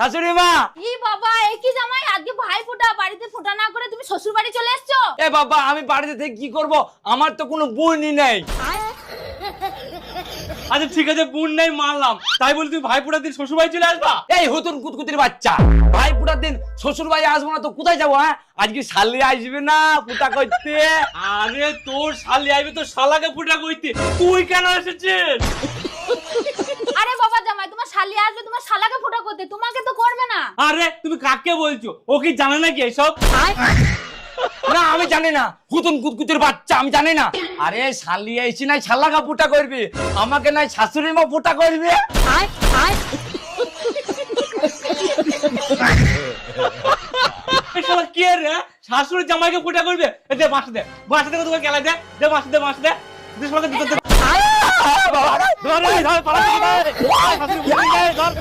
শাশুড়ি মা! ই বাবা এ কি জামাই? আজকে ভাই ফোঁটা বাড়িতে ফোঁটা না করে তুমি শ্বশুর বাড়ি চলে এসছো? এ বাবা আমি বাড়িতে থেকে কি করব? আমার তো কোনো বোনই নেই। আচ্ছা ঠিক আছে বোন নাই মানলাম। তাই বলি তুই ভাই দিন শ্বশুর বাড়ি চলে আসবা? এই হুতুন কুতকুতির বাচ্চা। ভাই দিন শ্বশুর বাড়ি আসব না তো কোথায় যাব হ্যাঁ? আজকে শালি আসবে না পুটা করতে। আরে তোর শালি আইবে তোর শালাকে ফুটা কইতে তুই কেন এসেছিস? শালি আসবে তোমার শালাকে ফোঁটা করতে। তোমাকে তো করবে না। আরে তুমি কাকে বলছো? ও কি জানে নাকি এসব? না আমি জানি না। কুতকুতির বাচ্চা আমি জানি না। আরে শালি আইছি নাই শালাকা পুটা করবি? আমাকে নাই শাশুড়ি মা পুটা করবে শালা কে রে? শাশুড়ি জামাইকে ফুটা করবে? এ দে বাঁশ দে। বাঁশ দে তোকে গেলা দে। দে দে শালাকে বাবা ধর পালা ধর